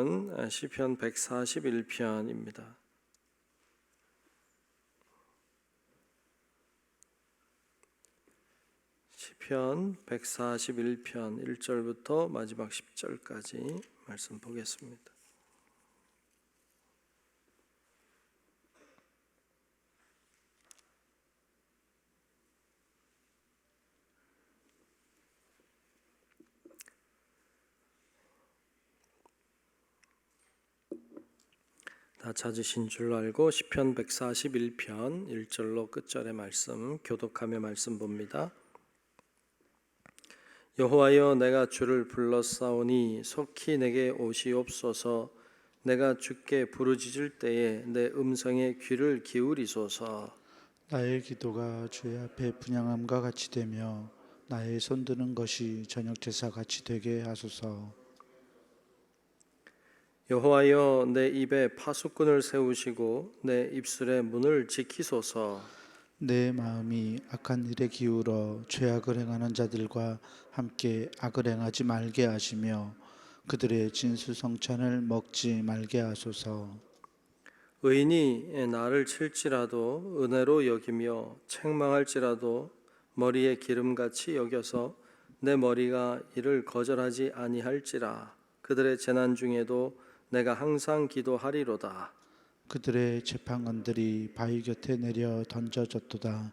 말씀은 시편 141편입니다. 시편 141편 1절부터 마지막 10절까지 말씀 보겠습니다. 다 찾으신 줄 알고 시편 141편 1절로 끝절의 말씀 교독하며 말씀 봅니다. 여호와여 내가 주를 불렀사오니 속히 내게 오시옵소서 내가 주께 부르짖을 때에 내 음성에 귀를 기울이소서 나의 기도가 주의 앞에 분양함과 같이 되며 나의 손드는 것이 저녁 제사 같이 되게 하소서. 여호와여 내 입에 파수꾼을 세우시고 내 입술의 문을 지키소서 내 마음이 악한 일에 기울어 죄악을 행하는 자들과 함께 악을 행하지 말게 하시며 그들의 진수성찬을 먹지 말게 하소서. 의인이 나를 칠지라도 은혜로 여기며 책망할지라도 머리에 기름같이 여겨서 내 머리가 이를 거절하지 아니할지라 그들의 재난 중에도 내가 항상 기도하리로다 그들의 재판관들이 바위 곁에 내려 던져졌도다.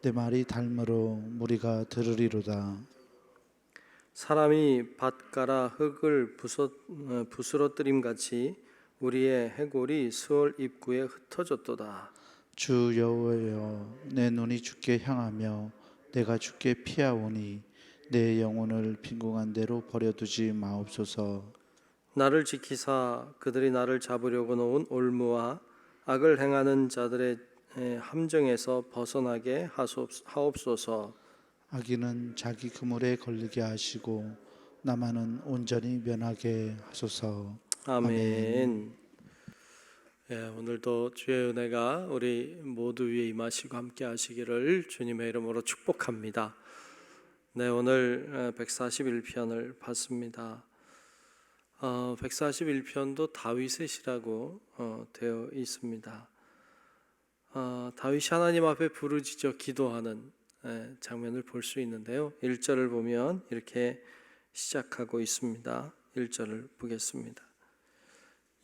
내 말이 닮으로 무리가 들으리로다. 사람이 밭가라 흙을 부서, 어, 부스러뜨림 같이 우리의 해골이 스월 입구에 흩어졌도다 주 여호와여 내 눈이 주께 향하며 내가 주께 피하오니 내 영혼을 빈궁한 대로 버려두지 마옵소서 나를 지키사 그들이 나를 잡으려고 놓은 올무와 악을 행하는 자들의 에, 함정에서 벗어나게 하옵소서 악인은 자기 그물에 걸리게 하시고 나만은 온전히 면하게 하소서 아멘. 예, 오늘도 주의 은혜가 우리 모두 위에 임하시고 함께 하시기를 주님의 이름으로 축복합니다. 네, 오늘 141편을 봤습니다. 어, 141편도 다윗의 시라고 어, 되어 있습니다. 어, 다윗이 하나님 앞에 부르짖어 기도하는 예, 장면을 볼 수 있는데요. 1절을 보면 이렇게 시작하고 있습니다. 1절을 보겠습니다.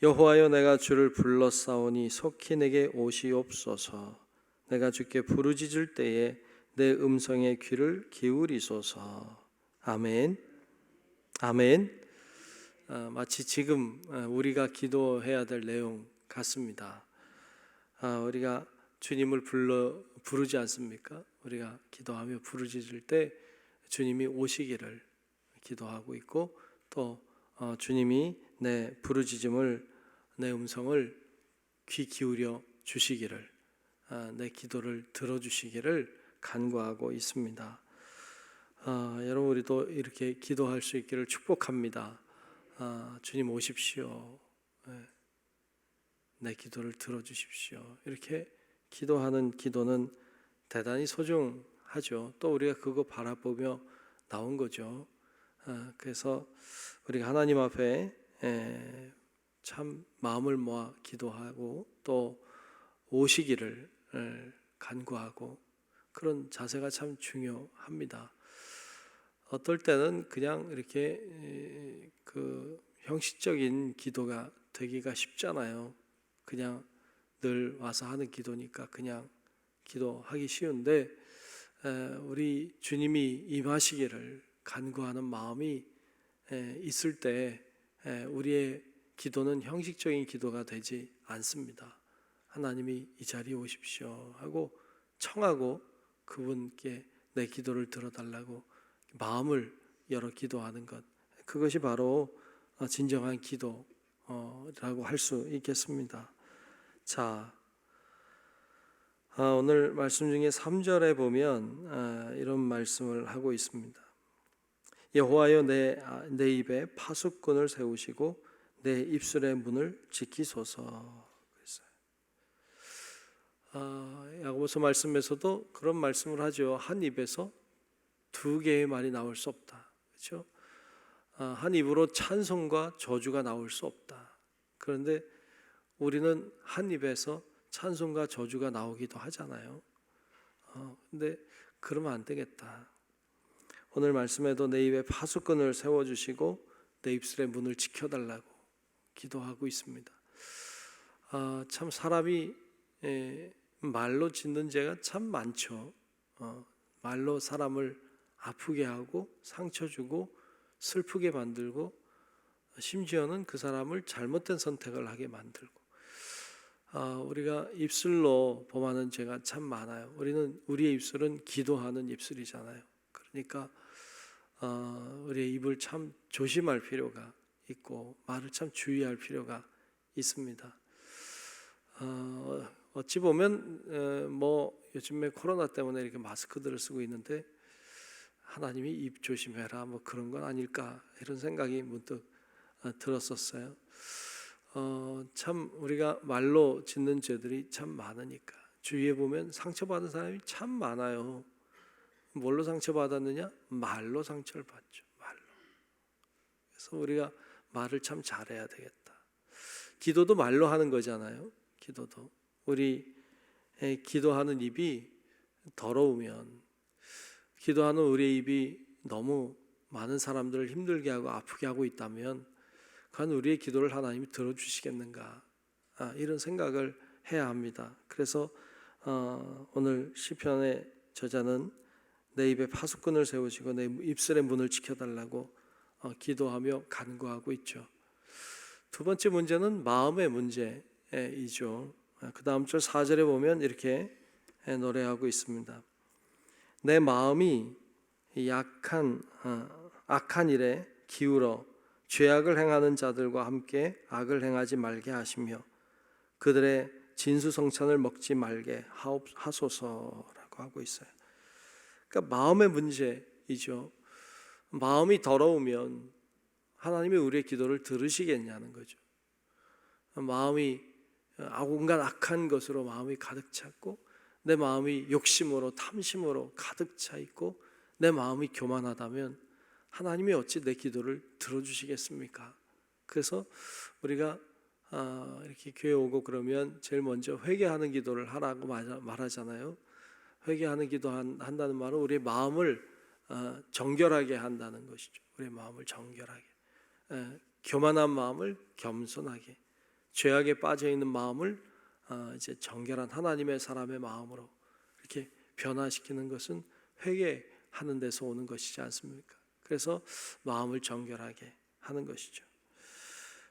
여호와여 내가 주를 불렀사오니 속히 내게 오시옵소서 내가 주께 부르짖을 때에 내 음성에 귀를 기울이소서 아멘 아멘 아, 마치 지금 아, 우리가 기도해야 될 내용 같습니다 아, 우리가 주님을 불러 부르지 않습니까 우리가 기도하며 부르짖을 때 주님이 오시기를 기도하고 있고 또 어, 주님이 내 부르짖음을 내 음성을 귀 기울여 주시기를 아, 내 기도를 들어주시기를 간구하고 있습니다. 아, 여러분 우리도 이렇게 기도할 수 있기를 축복합니다. 아, 주님 오십시오. 예, 내 기도를 들어주십시오. 이렇게 기도하는 기도는 대단히 소중하죠. 또 우리가 그거 바라보며 나온 거죠. 아, 그래서 우리가 하나님 앞에 에, 참 마음을 모아 기도하고 또 오시기를 에, 간구하고 그런 자세가 참 중요합니다. 어떨 때는 그냥 이렇게 에, 그 형식적인 기도가 되기가 쉽잖아요. 그냥 늘 와서 하는 기도니까 그냥 기도하기 쉬운데 에, 우리 주님이 임하시기를 간구하는 마음이 에, 있을 때 에, 우리의 기도는 형식적인 기도가 되지 않습니다. 하나님이 이 자리에 오십시오 하고 청하고 그분께 내 기도를 들어달라고 마음을 열어 기도하는 것 그것이 바로 어, 진정한 기도라고 할 수 있겠습니다. 자, 아, 오늘 말씀 중에 3절에 보면 아, 이런 말씀을 하고 있습니다. 여호와여 내, 아, 내 입에 파수꾼을 세우시고 내 입술의 문을 지키소서. 아, 야고보서 말씀에서도 그런 말씀을 하죠. 한 입에서 두 개의 말이 나올 수 없다. 그렇죠? 아, 한 입으로 찬송과 저주가 나올 수 없다. 그런데 우리는 한 입에서 찬송과 저주가 나오기도 하잖아요. 어, 근데 그러면 안 되겠다. 오늘 말씀에도 내 입에 파수꾼을 세워 주시고 내 입술의 문을 지켜달라고 기도하고 있습니다. 아, 참 사람이 에, 말로 짓는 죄가 참 많죠. 어, 말로 사람을 아프게 하고 상처 주고 슬프게 만들고 심지어는 그 사람을 잘못된 선택을 하게 만들고 아, 우리가 입술로 범하는 죄가 참 많아요. 우리는 우리의 입술은 기도하는 입술이잖아요. 그러니까 어, 우리의 입을 참 조심할 필요가 있고 말을 참 주의할 필요가 있습니다. 어, 어찌 보면 에, 뭐 요즘에 코로나 때문에 이렇게 마스크들을 쓰고 있는데 하나님이 입 조심해라 뭐 그런 건 아닐까 이런 생각이 문득 어, 들었었어요. 어, 참 우리가 말로 짓는 죄들이 참 많으니까 주위에 보면 상처받은 사람이 참 많아요. 뭘로 상처받았느냐? 말로 상처를 받죠. 말로. 그래서 우리가 말을 참 잘해야 되겠다. 기도도 말로 하는 거잖아요. 기도도 우리 의 기도하는 입이 더러우면 기도하는 우리의 입이 너무 많은 사람들을 힘들게 하고 아프게 하고 있다면 과연 우리의 기도를 하나님이 들어주시겠는가 아, 이런 생각을 해야 합니다. 그래서 어, 오늘 시편의 저자는 내 입에 파수꾼을 세우시고 내 입술의 문을 지켜달라고 어, 기도하며 간구하고 있죠. 두 번째 문제는 마음의 문제이죠. 그 다음 절 4절에 보면 이렇게 노래하고 있습니다. 내 마음이 약한 어, 악한 일에 기울어 죄악을 행하는 자들과 함께 악을 행하지 말게 하시며 그들의 진수성찬을 먹지 말게 하소서라고 하고 있어요. 그러니까 마음의 문제이죠. 마음이 더러우면 하나님이 우리의 기도를 들으시겠냐는 거죠. 마음이 아, 온갖 악한 것으로 마음이 가득 찼고 내 마음이 욕심으로 탐심으로 가득 차 있고 내 마음이 교만하다면 하나님이 어찌 내 기도를 들어주시겠습니까? 그래서 우리가 아, 이렇게 교회 오고 그러면 제일 먼저 회개하는 기도를 하라고 말하- 말하잖아요. 회개하는 기도 한- 한다는 말은 우리의 마음을 어, 정결하게 한다는 것이죠. 우리의 마음을 정결하게, 에, 교만한 마음을 겸손하게, 죄악에 빠져 있는 마음을 어, 이제 정결한 하나님의 사람의 마음으로 이렇게 변화시키는 것은 회개하는 데서 오는 것이지 않습니까? 그래서 마음을 정결하게 하는 것이죠.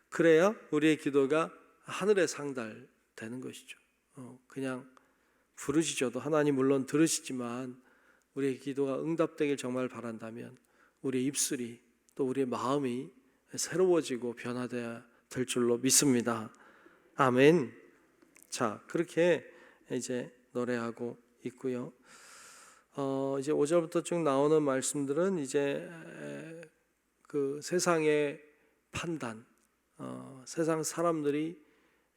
그래야 우리의 기도가 하늘에 상달되는 것이죠. 어, 그냥 부르짖어도 하나님 물론 들으시지만 우리의 기도가 응답되길 정말 바란다면 우리의 입술이 또 우리의 마음이 새로워지고 변화되어야 될 줄로 믿습니다. 아멘. 자, 그렇게 이제 노래하고 있고요. 어, 이제 5절부터 쭉 나오는 말씀들은 이제 에, 그 세상의 판단, 어, 세상 사람들이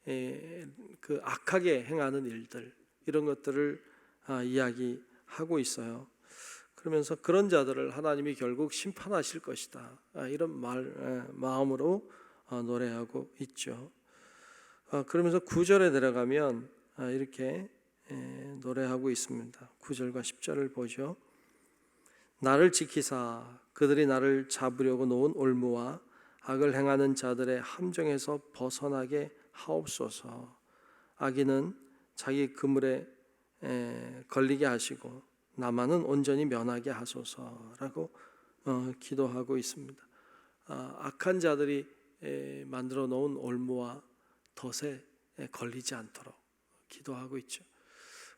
에, 그 악하게 행하는 일들 이런 것들을 아, 이야기하고 있어요. 그러면서 그런 자들을 하나님이 결국 심판하실 것이다. 아, 이런 말 에, 마음으로 어, 노래하고 있죠. 아, 그러면서 9절에 내려가면 아, 이렇게 에, 노래하고 있습니다. 9절과 10절을 보죠. 나를 지키사 그들이 나를 잡으려고 놓은 올무와 악을 행하는 자들의 함정에서 벗어나게 하옵소서. 악인은 자기 그물에 에, 걸리게 하시고 나만은 온전히 면하게 하소서라고 어, 기도하고 있습니다. 아, 악한 자들이 에, 만들어 놓은 올무와 덫에 에, 걸리지 않도록 기도하고 있죠.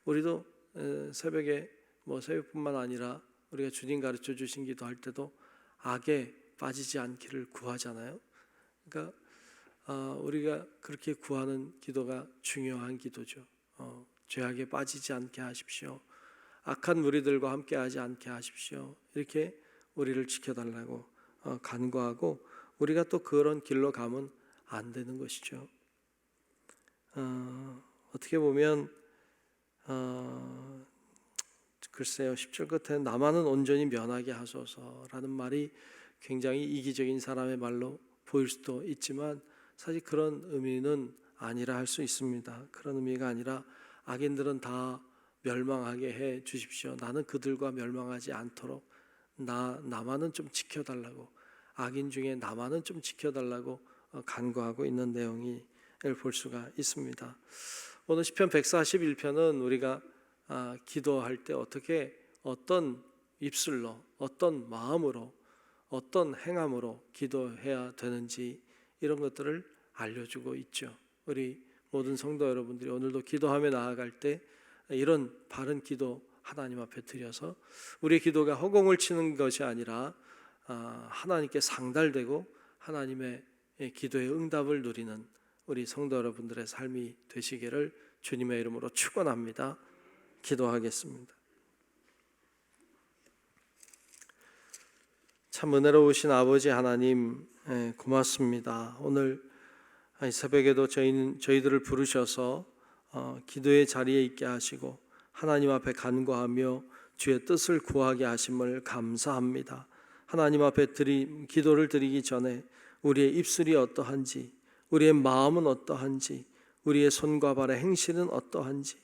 우리도 에, 새벽에 뭐 새벽뿐만 아니라 우리가 주님 가르쳐 주신 기도할 때도 악에 빠지지 않기를 구하잖아요. 그러니까 어, 우리가 그렇게 구하는 기도가 중요한 기도죠. 어, 죄악에 빠지지 않게 하십시오. 악한 무리들과 함께하지 않게 하십시오. 이렇게 우리를 지켜달라고 어, 간구하고 우리가 또 그런 길로 가면 안 되는 것이죠. 어, 어떻게 보면 어, 글쎄요 10절 끝에 나만은 온전히 면하게 하소서라는 말이 굉장히 이기적인 사람의 말로 보일 수도 있지만 사실 그런 의미는 아니라 할 수 있습니다. 그런 의미가 아니라 악인들은 다 멸망하게 해 주십시오. 나는 그들과 멸망하지 않도록 나 나만은 좀 지켜달라고 악인 중에 나만은 좀 지켜달라고 어, 간구하고 있는 내용이 볼 수가 있습니다. 오늘 시편 141편은 우리가 아, 기도할 때 어떻게 어떤 입술로 어떤 마음으로 어떤 행함으로 기도해야 되는지 이런 것들을 알려주고 있죠. 우리 모든 성도 여러분들이 오늘도 기도하며 나아갈 때 이런 바른 기도 하나님 앞에 드려서 우리의 기도가 허공을 치는 것이 아니라 아, 하나님께 상달되고 하나님의 기도의 응답을 누리는 우리 성도 여러분들의 삶이 되시기를 주님의 이름으로 축원합니다. 기도하겠습니다. 참 은혜로우신 아버지 하나님 예, 고맙습니다. 오늘 이 새벽에도 저희는 저희들을 부르셔서 어, 기도의 자리에 있게 하시고 하나님 앞에 간구하며 주의 뜻을 구하게 하심을 감사합니다. 하나님 앞에 드리 기도를 드리기 전에 우리의 입술이 어떠한지, 우리의 마음은 어떠한지, 우리의 손과 발의 행실은 어떠한지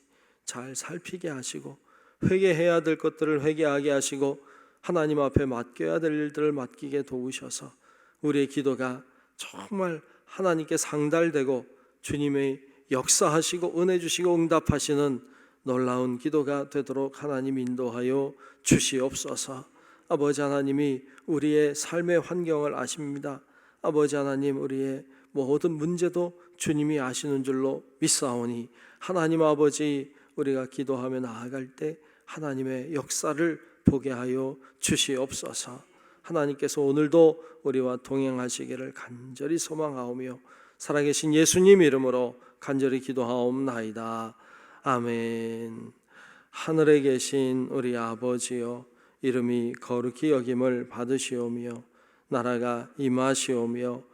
잘 살피게 하시고 회개해야 될 것들을 회개하게 하시고 하나님 앞에 맡겨야 될 일들을 맡기게 도우셔서 우리의 기도가 정말 하나님께 상달되고 주님의 역사하시고 은혜 주시고 응답하시는 놀라운 기도가 되도록 하나님 인도하여 주시옵소서. 아버지 하나님이 우리의 삶의 환경을 아십니다. 아버지 하나님 우리의 모든 문제도 주님이 아시는 줄로 믿사오니 하나님 아버지 우리가 기도하며 나아갈 때 하나님의 역사를 보게 하여 주시옵소서. 하나님께서 오늘도 우리와 동행하시기를 간절히 소망하오며 살아계신 예수님 이름으로 간절히 기도하옵나이다. 아멘. 하늘에 계신 우리 아버지여 이름이 거룩히 여김을 받으시오며 나라가 임하시오며